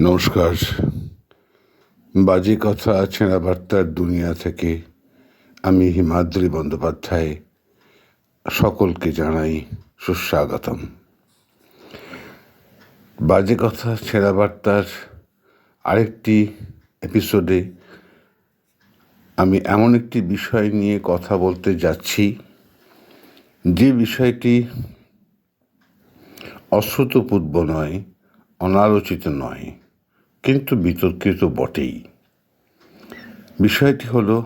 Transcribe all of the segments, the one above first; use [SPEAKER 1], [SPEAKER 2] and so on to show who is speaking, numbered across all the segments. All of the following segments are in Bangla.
[SPEAKER 1] নমস্কার। বাজে কথা ছেঁড়া বার্তার দুনিয়া থেকে আমি হিমাদ্রি বন্দ্যোপাধ্যায় সকলকে জানাই সুস্বাগতম। বাজে কথা ছেঁড়া বার্তার আরেকটি এপিসোডে আমি এমন একটি বিষয় নিয়ে কথা বলতে যাচ্ছি, যে বিষয়টি অশ্রুতপূর্ব নয়, অনালোচিত নয়। কিন্তু বিতর্কিত বটেই। বিষয়টি হলো,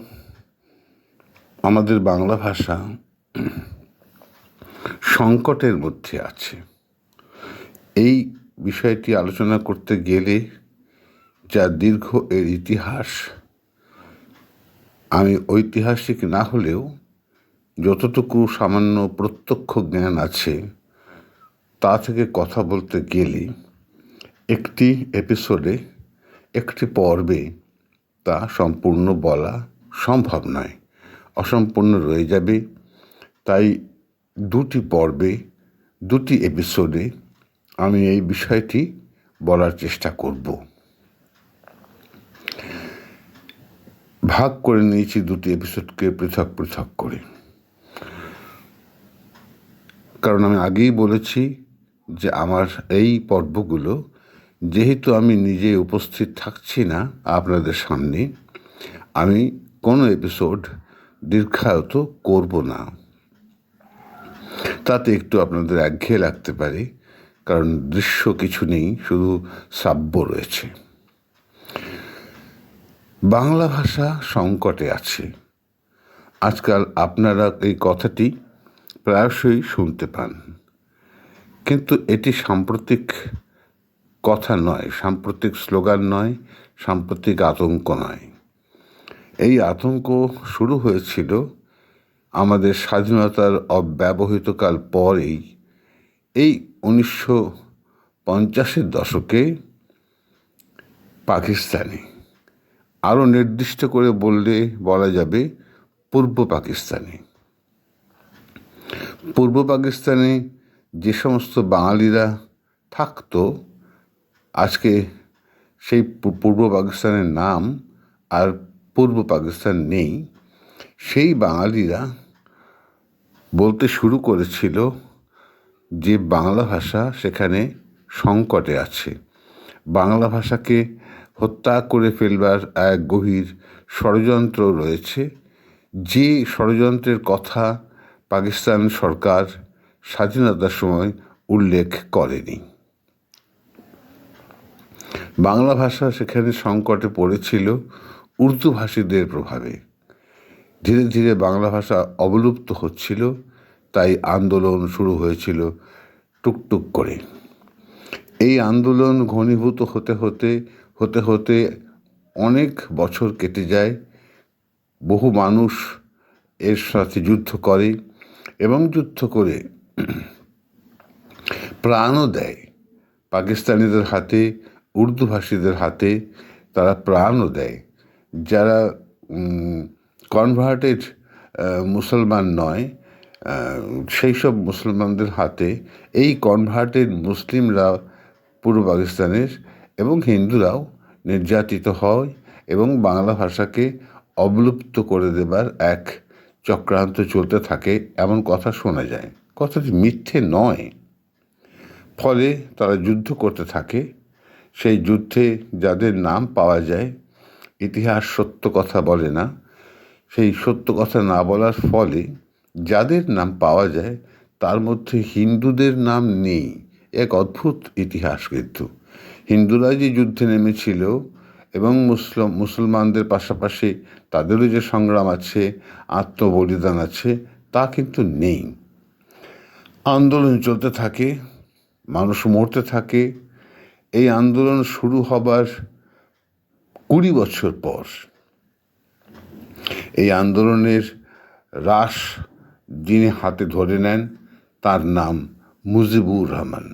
[SPEAKER 1] আমাদের বাংলা ভাষা সংকটের মধ্যে আছে। এই বিষয়টি আলোচনা করতে গেলে যা দীর্ঘ এর ইতিহাস, আমি ঐতিহাসিক না হলেও যতটুকু সামান্য প্রত্যক্ষ জ্ঞান আছে, তা থেকে কথা বলতে গেলে একটি এপিসোডে একটি পর্বে তা সম্পূর্ণ বলা সম্ভব নয়, অসম্পূর্ণ রয়ে যাবে। তাই দুটি পর্বে, দুটি এপিসোডে আমি এই বিষয়টি বলার চেষ্টা করব। ভাগ করে নিয়েছি দুটি এপিসোডকে পৃথক পৃথক করে। কারণ আমি আগেই বলেছি যে আমার এই পর্বগুলো যেহেতু আমি নিজে উপস্থিত থাকছি না আপনাদের সামনে, আমি কোনো এপিসোড দীর্ঘায়ত করব না। তাতে একটু আপনাদের একঘেয়ে লাগতে পারে, কারণ দৃশ্য কিছু নেই, শুধু শ্রাব্য রয়েছে। বাংলা ভাষা সংকটে আছে। আজকাল আপনারা এই কথাটি প্রায়শই শুনতে পান। কিন্তু এটি সাম্প্রতিক কথা নয়, সাম্প্রতিক স্লোগান নয়, সাম্প্রতিক আতঙ্ক নয়। এই আতঙ্ক শুরু হয়েছিল আমাদের স্বাধীনতার অব্যবহৃতকাল পরেই। এই উনিশশো পঞ্চাশের দশকে পাকিস্তানে আরও নির্দিষ্ট করে বললে বলা যাবে পূর্ব পাকিস্তানে। পূর্ব পাকিস্তানে যে সমস্ত বাঙালিরা থাকতো আজকে সেই পূর্ব পাকিস্তানের নাম আর পূর্ব পাকিস্তান নেই, সেই বাঙালিরা বলতে শুরু করেছিল যে বাংলা ভাষা সেখানে সংকটে আছে। বাংলা ভাষাকে হত্যা করে ফেলবার এক গভীর ষড়যন্ত্র রয়েছে। যে ষড়যন্ত্রের কথা পাকিস্তান সরকার স্বাধীনতার সময় উল্লেখ করেনি। বাংলা ভাষা সেখানে সংকটে পড়েছিল উর্দু ভাষীদের প্রভাবে। ধীরে ধীরে বাংলা ভাষা অবলুপ্ত হচ্ছিল, তাই আন্দোলন শুরু হয়েছিল টুকটুক করে। এই আন্দোলন ঘনীভূত হতে হতে হতে হতে অনেক বছর কেটে যায়। বহু মানুষ এর সাথে যুদ্ধ করে এবং যুদ্ধ করে প্রাণও দেয়। পাকিস্তানিদের হাতে উর্দু ভাষীদের হাতে তারা প্রাণও দেয়। যারা কনভার্টেড মুসলমান নয় সেই সব মুসলমানদের হাতে এই কনভার্টেড মুসলিমরা পূর্ব পাকিস্তানের এবং হিন্দুরাও নির্যাতিত হয় এবং বাংলা ভাষাকে অবলুপ্ত করে দেবার এক চক্রান্ত চলতে থাকে এমন কথা শোনা যায়। কথাটি মিথ্যে নয়। ফলে তারা যুদ্ধ করতে থাকে সেই যুদ্ধে যাদের নাম পাওয়া যায়, ইতিহাস সত্য কথা বলে না। সেই সত্য কথা না বলার ফলে যাদের নাম পাওয়া যায়, তার মধ্যে হিন্দুদের নাম নেই। এক অদ্ভুত ইতিহাস কিন্তু। হিন্দুরা যে যুদ্ধে নেমেছিল এবং মুসলিম, মুসলমানদের পাশাপাশি তাদেরও যে সংগ্রাম আছে, আত্মবলিদান আছে, তা কিন্তু নেই। আন্দোলন চলতে থাকে, মানুষ মরতে থাকে এই আন্দোলন শুরু হবার কুড়ি বছর পর, এই আন্দোলনের রাস যিনি হাতে ধরে নেন, তার নাম মুজিবুর রহমান।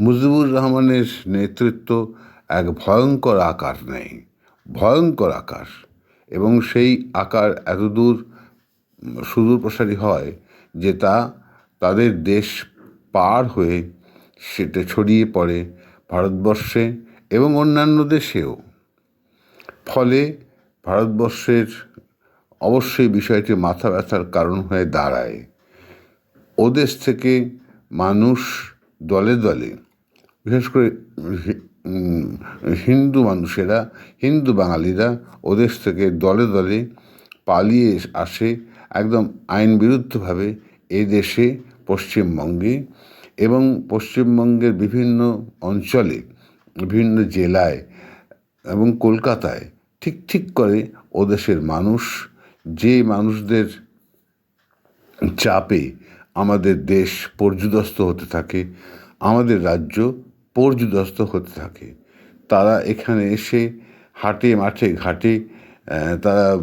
[SPEAKER 1] মুজিবুর রহমানের নেতৃত্ব এক ভয়ঙ্কর আকার নেয় ভয়ঙ্কর আকার। এবং সেই আকার এতদূর সুদূর প্রসারী হয় যে তা তাদের দেশ পার হয়ে সেটা ছড়িয়ে পড়ে ভারতবর্ষে এবং অন্যান্য দেশেও। ফলে ভারতবর্ষের অবশ্যই বিষয়টি মাথা ব্যথার কারণ হয়ে দাঁড়ায়। ওদেশ থেকে মানুষ দলে দলে, বিশেষ করে হিন্দু মানুষেরা, হিন্দু বাঙালিরা ওদেশ থেকে দলে দলে পালিয়ে আসে একদম আইন বিরুদ্ধভাবে এই দেশে পশ্চিমবঙ্গে। এবং পশ্চিমবঙ্গের বিভিন্ন অঞ্চলে, বিভিন্ন জেলায় এবং কলকাতায় ঠিক ঠিক করে ওদেশের মানুষ, যে মানুষদের চাপে আমাদের দেশ পর্যুদস্ত হতে থাকে, আমাদের রাজ্য পর্যুদস্ত হতে থাকে। তারা এখানে এসে হাটে, মাঠে, ঘাটে তারা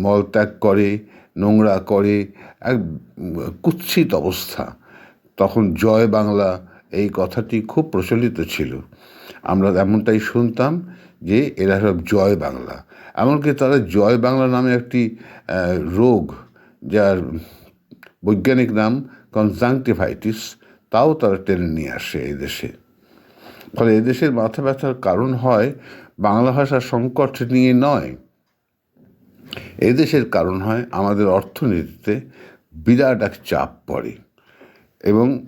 [SPEAKER 1] মলত্যাগ করে, নোংরা করে, এক কুৎসিত অবস্থা। তখন জয় বাংলা এই কথাটি খুব প্রচলিত ছিল। আমরা এমনটাই শুনতাম যে এরা সব জয় বাংলা। এমনকি তারা জয় বাংলা নামে একটি রোগ যার বৈজ্ঞানিক নাম কনজাংটিভাইটিস, তাও তারা টেনে নিয়ে আসে এই দেশে। ফলে এদেশের মাথা ব্যথার কারণ হয় বাংলা ভাষার সংকট নিয়ে নয়। এদেশের কারণ হয় আমাদের অর্থনীতিতে বিরাট এক চাপ পড়ে। এবং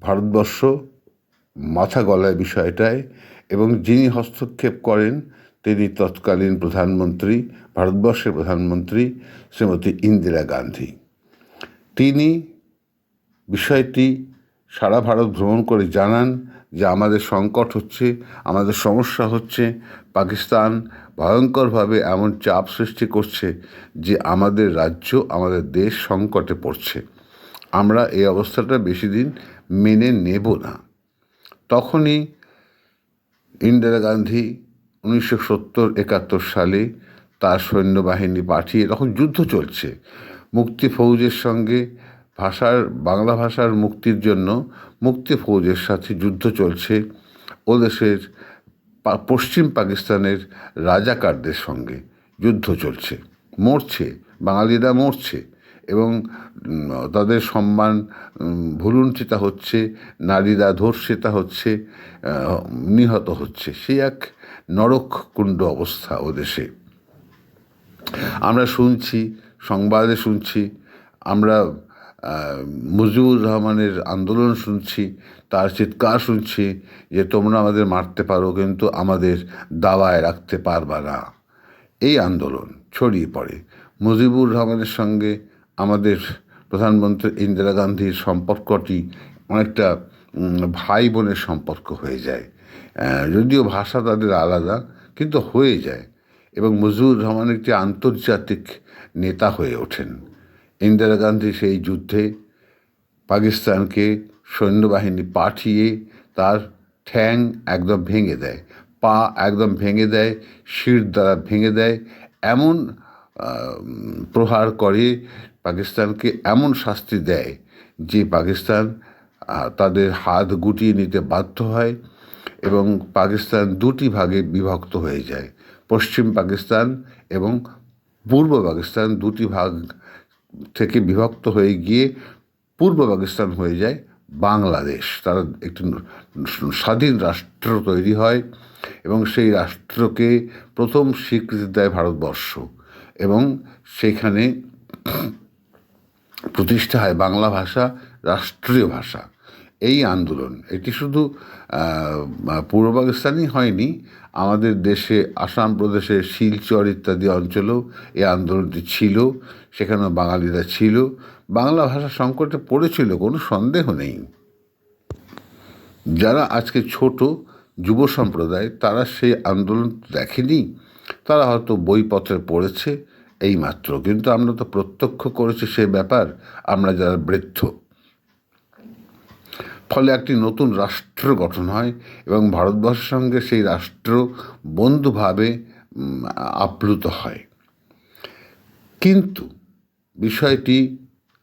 [SPEAKER 1] ভারতবর্ষ মাথা গলায় বিষয়টায় এবং যিনি হস্তক্ষেপ করেন, তিনি তৎকালীন প্রধানমন্ত্রী, ভারতবর্ষের প্রধানমন্ত্রী শ্রীমতী ইন্দিরা গান্ধী। তিনি বিষয়টি সারা ভারত ভ্রমণ করে জানান যে আমাদের সংকট হচ্ছে, আমাদের সমস্যা হচ্ছে, পাকিস্তান ভয়ঙ্করভাবে এমন চাপ সৃষ্টি করছে যে আমাদের রাজ্য, আমাদের দেশ সংকটে পড়ছে। আমরা এই অবস্থাটা বেশি দিন মেনে নেব না। তখনই ইন্দিরা গান্ধী উনিশশো সত্তর একাত্তর সালে তার সৈন্যবাহিনী পাঠিয়ে তখন যুদ্ধ চলছে। মুক্তি ফৌজের সঙ্গে ভাষার, বাংলা ভাষার মুক্তির জন্য মুক্তি ফৌজের সাথে যুদ্ধ চলছে ও দেশের পশ্চিম পাকিস্তানের রাজাকারদের সঙ্গে যুদ্ধ চলছে। মরছে, বাঙালিরা মরছে। এবং তাদের সম্মান ভুলুণ্ঠিতা হচ্ছে, নারীরা ধর্ষিতা হচ্ছে নিহত হচ্ছে। সেই এক নরককুণ্ড অবস্থা ও দেশে। আমরা শুনছি, সংবাদে শুনছি, আমরা মুজিবুর রহমানের আন্দোলন শুনছি, তার চিৎকার শুনছি যে তোমরা আমাদের মারতে পারো, কিন্তু আমাদের দাওয়ায় রাখতে পারবা না। এই আন্দোলন ছড়িয়ে পড়ে। মুজিবুর রহমানের সঙ্গে আমাদের প্রধানমন্ত্রী ইন্দিরা গান্ধীর সম্পর্কটি অনেকটা ভাই বোনের সম্পর্ক হয়ে যায়। যদিও ভাষা তাদের আলাদা, কিন্তু হয়ে যায় এবং মুজিবুর রহমান একটি আন্তর্জাতিক নেতা হয়ে ওঠেন। ইন্দিরা গান্ধী সেই যুদ্ধে পাকিস্তানকে সৈন্যবাহিনী পাঠিয়ে তার ঠ্যাং একদম ভেঙে দেয়, পা একদম ভেঙে দেয়, শির দ্বারা ভেঙে দেয়, এমন প্রহার করে পাকিস্তানকে এমন শাস্তি দেয় যে পাকিস্তান তাদের হাত গুটিয়ে নিতে বাধ্য হয় এবং পাকিস্তান দুটি ভাগে বিভক্ত হয়ে যায়। পশ্চিম পাকিস্তান এবং পূর্ব পাকিস্তান দুটি ভাগ থেকে বিভক্ত হয়ে গিয়ে পূর্ব পাকিস্তান হয়ে যায় বাংলাদেশ। তারা একটি স্বাধীন রাষ্ট্র তৈরি হয় এবং সেই রাষ্ট্রকে প্রথম স্বীকৃতি দেয় ভারতবর্ষ এবং সেখানে প্রতিষ্ঠা হয় বাংলা ভাষা, রাষ্ট্রীয় ভাষা। এই আন্দোলন, এটি শুধু পূর্ব পাকিস্তানই হয়নি, আমাদের দেশে, আসাম প্রদেশের শিলচর ইত্যাদি অঞ্চলেও এই আন্দোলনটি ছিল, সেখানেও বাঙালিরা ছিল। বাংলা ভাষা সংকটে পড়েছিল, কোনো সন্দেহ নেই। যারা আজকে ছোট যুব সম্প্রদায়, তারা সেই আন্দোলন দেখেনি। তারা হয়তো বইপত্রে পড়েছে এই মাত্র কিন্তু আমরা তো প্রত্যক্ষ করেছি সে ব্যাপার, আমরা যারা বৃদ্ধ। ফলে একটি নতুন রাষ্ট্র গঠন হয় এবং ভারতবর্ষের সঙ্গে সেই রাষ্ট্র বন্ধুভাবে আপ্লুত হয়। কিন্তু বিষয়টি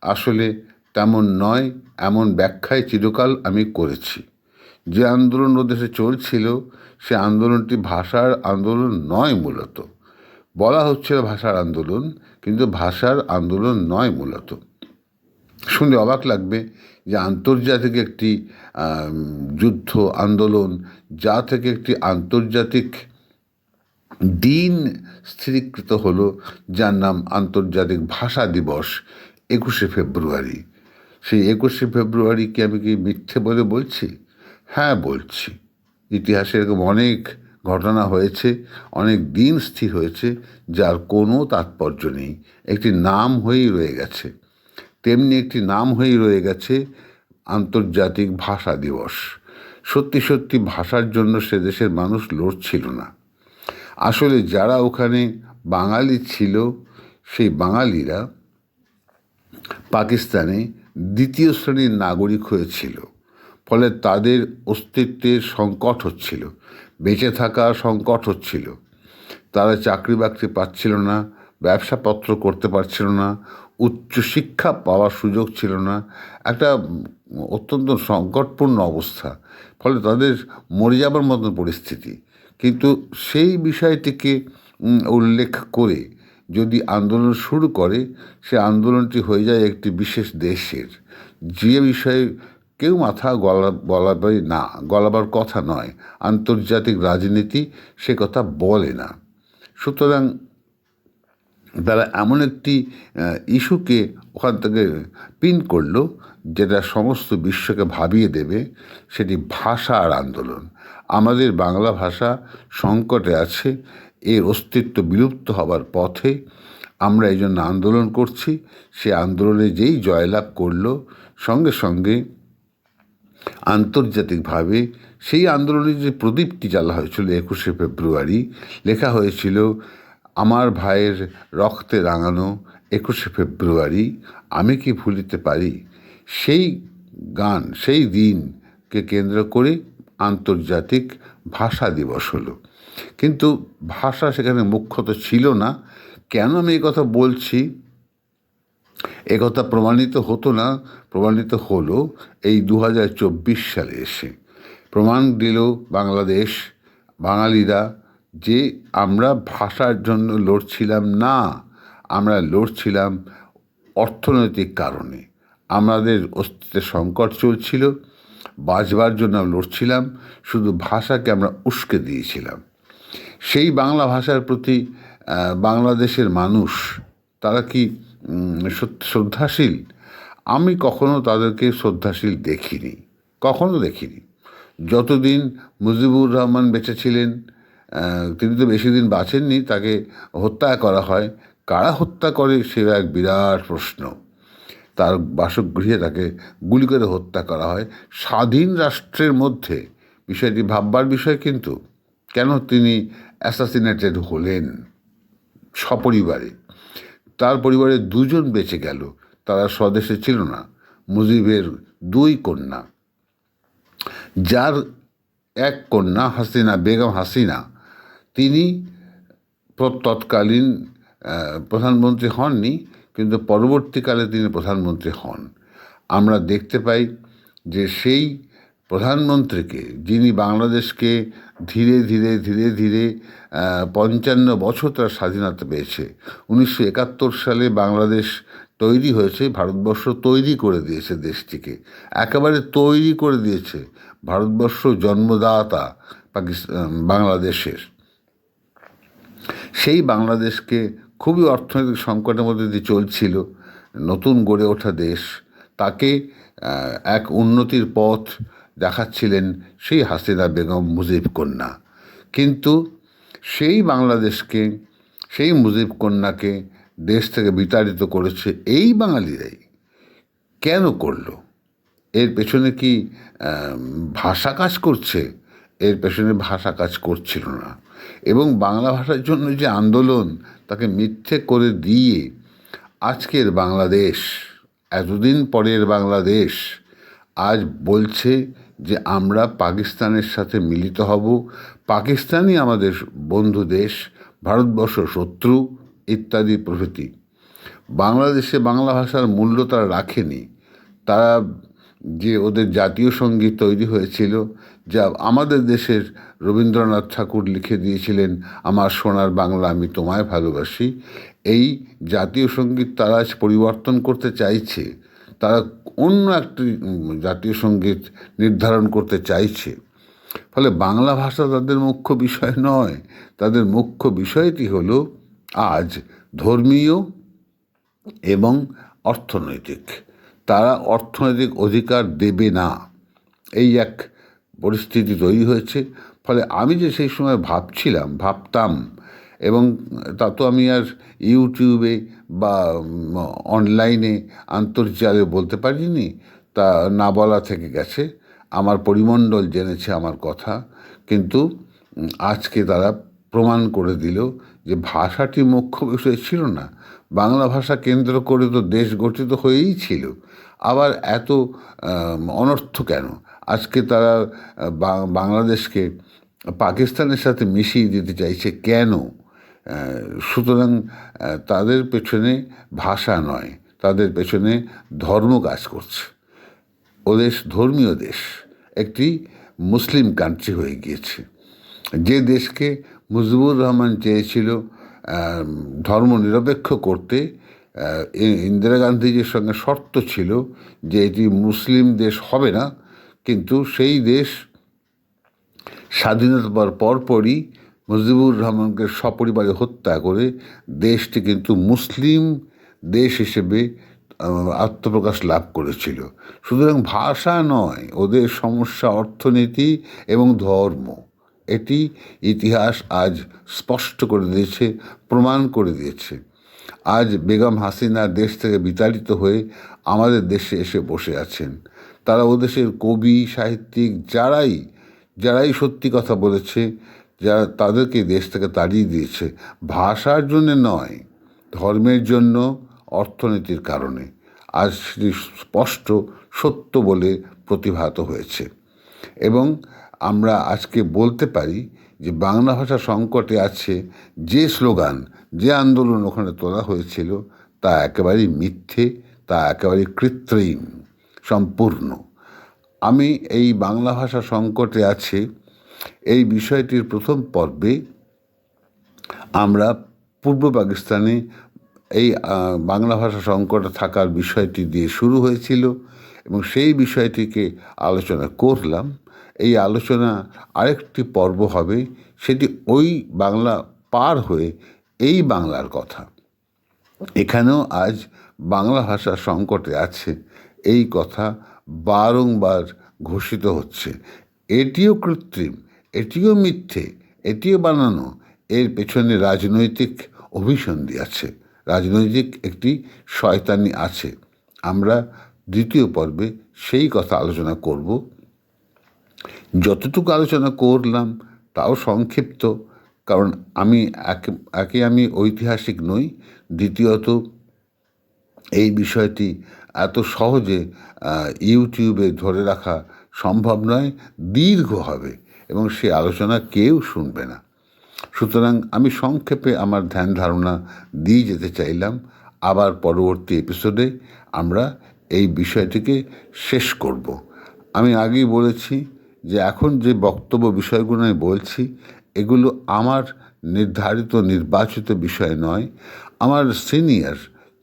[SPEAKER 1] আসলে তেমন নয়, এমন ব্যাখ্যায় চিরকাল আমি করেছি। যে আন্দোলন ও দেশে চলছিল, সে আন্দোলনটি ভাষার আন্দোলন নয় মূলত। বলা হচ্ছিল ভাষার আন্দোলন, কিন্তু ভাষার আন্দোলন নয় মূলত। শুনে অবাক লাগবে যে আন্তর্জাতিক একটি যুদ্ধ আন্দোলন, যা থেকে একটি আন্তর্জাতিক দিন স্থিরীকৃত হলো, যার নাম আন্তর্জাতিক ভাষা দিবস, একুশে ফেব্রুয়ারি। সেই একুশে ফেব্রুয়ারিকে আমি কি মিথ্যে বলে বলছি? হ্যাঁ বলছি। ইতিহাসে এরকম অনেক ঘটনা হয়েছে, অনেক দিন স্থির হয়েছে, যার কোনো তাৎপর্য নেই। একটি নাম হয়েই রয়ে গেছে। তেমনি একটি নাম হয়েই রয়ে গেছে আন্তর্জাতিক ভাষা দিবস। সত্যি সত্যি ভাষার জন্য সে দেশের মানুষ লড়ছিল না। আসলে যারা ওখানে বাঙালি ছিল, সেই বাঙালিরা পাকিস্তানে দ্বিতীয় শ্রেণির নাগরিক হয়েছিল। ফলে তাদের অস্তিত্বের সংকট হচ্ছিল। বেঁচে থাকা সংকট হচ্ছিল। তারা চাকরি বাকরি পাচ্ছিল না, ব্যবসাপত্র করতে পারছিল না উচ্চশিক্ষা পাওয়ার সুযোগ ছিল না। একটা অত্যন্ত সংকটপূর্ণ অবস্থা। ফলে তাদের মরে যাবার মতন পরিস্থিতি। কিন্তু সেই বিষয়টিকে উল্লেখ করে যদি আন্দোলন শুরু করে, সে আন্দোলনটি হয়ে যায় একটি বিশেষ দেশের। যে বিষয়ে কেউ মাথা গলা গলাবে না, গলাবার কথা নয়। আন্তর্জাতিক রাজনীতি সে কথা বলে না। সুতরাং তারা এমন একটি ইস্যুকে ওখান থেকে পিন করল, যেটা সমস্ত বিশ্বকে ভাবিয়ে দেবে, সেটি ভাষা আর আন্দোলন। আমাদের বাংলা ভাষা সংকটে আছে এর অস্তিত্ব বিলুপ্ত হবার পথে আমরা এই জন্য আন্দোলন করছি। সে আন্দোলনে যেই জয়লাভ করল, সঙ্গে সঙ্গে আন্তর্জাতিকভাবে সেই আন্দোলনে যে প্রদীপটি জ্বালা হয়েছিল একুশে ফেব্রুয়ারি, লেখা হয়েছিল, আমার ভাইয়ের রক্তে রাঙানো একুশে ফেব্রুয়ারি, আমি কি ভুলিতে পারি? সেই গান, সেই দিনকে কেন্দ্র করে আন্তর্জাতিক ভাষা দিবস হলো। কিন্তু ভাষা সেখানে মুখ্যত ছিল না। কেন আমি এই কথা বলছি? একথা প্রমাণিত হতো না, প্রমাণিত হলো এই দু হাজার চব্বিশ সালে এসে। প্রমাণ দিল বাংলাদেশ, বাঙালিরা যে আমরা ভাষার জন্য লড়ছিলাম না, আমরা লড়ছিলাম অর্থনৈতিক কারণে। আমাদের অস্তিত্বের সংকট চলছিল, বাঁচবার জন্য লড়ছিলাম, শুধু ভাষাকে আমরা উস্কে দিয়েছিলাম। সেই বাংলা ভাষার প্রতি বাংলাদেশের মানুষ, তারা কি শ্রদ্ধাশীল। আমি কখনো তাদেরকে শ্রদ্ধাশীল দেখিনি। কখনো দেখিনি। যতদিন মুজিবুর রহমান বেঁচে ছিলেন তিনি তো বেশি দিন বাঁচেননি, তাকে হত্যা করা হয়। কারা হত্যা করে সে এক বিরাট প্রশ্ন। তার বাসগৃহে তাকে গুলি করে হত্যা করা হয়। স্বাধীন রাষ্ট্রের মধ্যে, বিষয়টি ভাববার বিষয় কিন্তু। কেন তিনি অ্যাসাসিনেটেড হলেন? সপরিবারে। তার পরিবারে দুজন বেঁচে গেল, তারা স্বদেশে ছিল না, মুজিবের দুই কন্যা। যার এক কন্যা হাসিনা, বেগম হাসিনা, তিনি তৎকালীন প্রধানমন্ত্রী হননি, কিন্তু পরবর্তীকালে তিনি প্রধানমন্ত্রী হন। আমরা দেখতে পাই যে সেই প্রধানমন্ত্রীকে, যিনি বাংলাদেশকে ধীরে ধীরে ধীরে ধীরে পঞ্চান্ন বছর তার স্বাধীনতা পেয়েছে। উনিশশো একাত্তর সালে বাংলাদেশ তৈরি হয়েছে, ভারতবর্ষ তৈরি করে দিয়েছে দেশটিকে। একেবারে তৈরি করে দিয়েছে ভারতবর্ষ জন্মদাতা পাকিস্তান বাংলাদেশের। সেই বাংলাদেশকে খুবই অর্থনৈতিক সংকটের মধ্যে দিয়ে চলছিল নতুন গড়ে ওঠা দেশ। তাকে এক উন্নতির পথ দেখাচ্ছিলেন সেই হাসিনা বেগম মুজিব কন্যা। কিন্তু সেই বাংলাদেশকে, সেই মুজিব কন্যাকে দেশ থেকে বিতাড়িত করেছে এই বাঙালিরাই। কেন করল? এর পেছনে কি ভাষা কাজ করছে? এর পেছনে ভাষা কাজ করছিল না। এবং বাংলা ভাষার জন্য যে আন্দোলন তাকে মিথ্যে করে দিয়ে আজকের বাংলাদেশ, এতদিন পরের বাংলাদেশ, আজ বলছে যে আমরা পাকিস্তানের সাথে মিলিত হব। পাকিস্তানই আমাদের বন্ধু দেশ, ভারতবর্ষ শত্রু ইত্যাদি প্রভৃতি। বাংলাদেশে বাংলা ভাষার মূল্য তারা রাখেনি। তারা যে ওদের জাতীয় সংগীত তৈরি হয়েছিল, যা আমাদের দেশের রবীন্দ্রনাথ ঠাকুর লিখে দিয়েছিলেন, আমার সোনার বাংলা আমি তোমায় ভালোবাসি। এই জাতীয় সংগীত তারা আজ পরিবর্তন করতে চাইছে। তারা অন্য একটি জাতীয় সংগীত নির্ধারণ করতে চাইছে। ফলে বাংলা ভাষা তাদের মুখ্য বিষয় নয়। তাদের মুখ্য বিষয়টি হলো আজ ধর্মীয় এবং অর্থনৈতিক। তারা অর্থনৈতিক অধিকার দেবে না। এই এক পরিস্থিতি তৈরি হয়েছে। ফলে আমি যে সেই সময় ভাবছিলাম, ভাবতাম এবং তা তো আমি আর ইউটিউবে বা অনলাইনে আন্তর্জালে বলতে পারিনি। তা না বলা থেকে গেছে। আমার পরিমণ্ডল জেনেছে আমার কথা। কিন্তু আজকে তারা প্রমাণ করে দিল যে ভাষাটি মুখ্য বিষয় ছিল না। বাংলা ভাষা কেন্দ্র করে তো দেশ গঠিত হয়েই ছিল। আবার এত অনর্থ কেন? আজকে তারা বাংলাদেশকে পাকিস্তানের সাথে মিশিয়ে দিতে চাইছে কেন? সুতরাং তাদের পেছনে ভাষা নয়, তাদের পেছনে ধর্ম কাজ করছে। ও দেশ ধর্মীয় দেশ, একটি মুসলিম কান্ট্রি হয়ে গিয়েছে। যে দেশকে মুজিবুর রহমান চেয়েছিল ধর্ম নিরপেক্ষ করতে ইন্দিরা গান্ধীজির সঙ্গে শর্ত ছিল যে এটি মুসলিম দেশ হবে না, কিন্তু সেই দেশ স্বাধীনতা পাওয়ার পরপরই মুজিবুর রহমানকে সপরিবারে হত্যা করে দেশটি কিন্তু মুসলিম দেশ হিসেবে আত্মপ্রকাশ লাভ করেছিল। সুতরাং ভাষা নয়, ওদের সমস্যা অর্থনীতি এবং ধর্ম। এটি ইতিহাস আজ স্পষ্ট করে দিয়েছে, প্রমাণ করে দিয়েছে। আজ বেগম হাসিনা দেশ থেকে বিতাড়িত হয়ে আমাদের দেশে এসে বসে আছেন। তারা ও দেশের কবি, সাহিত্যিক, যারাই যারাই সত্যি কথা বলেছে যারা তাদেরকে দেশ থেকে তাড়িয়ে দিয়েছে। ভাষার জন্য নয়, ধর্মের জন্য, অর্থনীতির কারণে। আজ সেটি স্পষ্ট, সত্য বলে প্রতিভাত হয়েছে। এবং আমরা আজকে বলতে পারি যে বাংলা ভাষা সংকটে আছে যে স্লোগান, যে আন্দোলন ওখানে তোলা হয়েছিল, তা একেবারেই মিথ্যে, তা একেবারেই কৃত্রিম, সম্পূর্ণ। আমি এই বাংলা ভাষা সংকটে আছে এই বিষয়টির প্রথম পর্বে আমরা পূর্ব পাকিস্তানে এই বাংলা ভাষা সংকটে থাকার বিষয়টি দিয়ে শুরু হয়েছিল এবং সেই বিষয়টিকে আলোচনা করলাম। এই আলোচনা আরেকটি পর্ব হবে, সেটি ওই বাংলা পার হয়ে এই বাংলার কথা। এখানেও আজ বাংলা ভাষা সংকটে আছে, এই কথা বারংবার ঘোষিত হচ্ছে। এটিও কৃত্রিম। এটিও মিথ্যে, এটিও বানানো। এর পেছনে রাজনৈতিক অভিসন্ধি আছে। রাজনৈতিক একটি শয়তানি আছে। আমরা দ্বিতীয় পর্বে সেই কথা আলোচনা করব। যতটুকু আলোচনা করলাম, তাও সংক্ষিপ্ত, কারণ আমি একে আমি ঐতিহাসিক নই। দ্বিতীয়ত, এই বিষয়টি এত সহজে ইউটিউবে ধরে রাখা সম্ভব নয়, দীর্ঘ হবে। এবং সে আলোচনা কেউ শুনবে না। সুতরাং আমি সংক্ষেপে আমার ধ্যান ধারণা দিয়ে যেতে চাইলাম। আবার পরবর্তী এপিসোডে আমরা এই বিষয়টিকে শেষ করব। আমি আগেই বলেছি যে এখন যে বক্তব্য বিষয়গুলো আমি বলছি, এগুলো আমার নির্ধারিত, নির্বাচিত বিষয় নয়। আমার সিনিয়র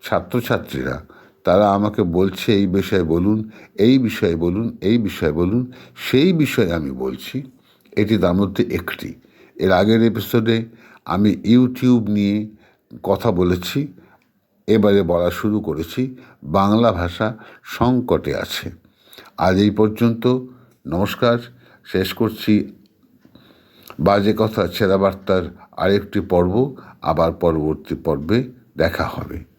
[SPEAKER 1] ছাত্রছাত্রীরা, তারা আমাকে বলছে এই বিষয়ে বলুন, এই বিষয়ে বলুন, এই বিষয়ে বলুন, সেই বিষয়ে আমি বলছি। এটি তার মধ্যে একটি। এর আগের এপিসোডে আমি ইউটিউব নিয়ে কথা বলেছি, এবারে বলা শুরু করেছি, বাংলা ভাষা সংকটে আছে। আজ এই পর্যন্ত, নমস্কার, শেষ করছি বাজে কথা ছেঁড়া বার্তার আরেকটি পর্ব, আবার পরবর্তী পর্বে দেখা হবে।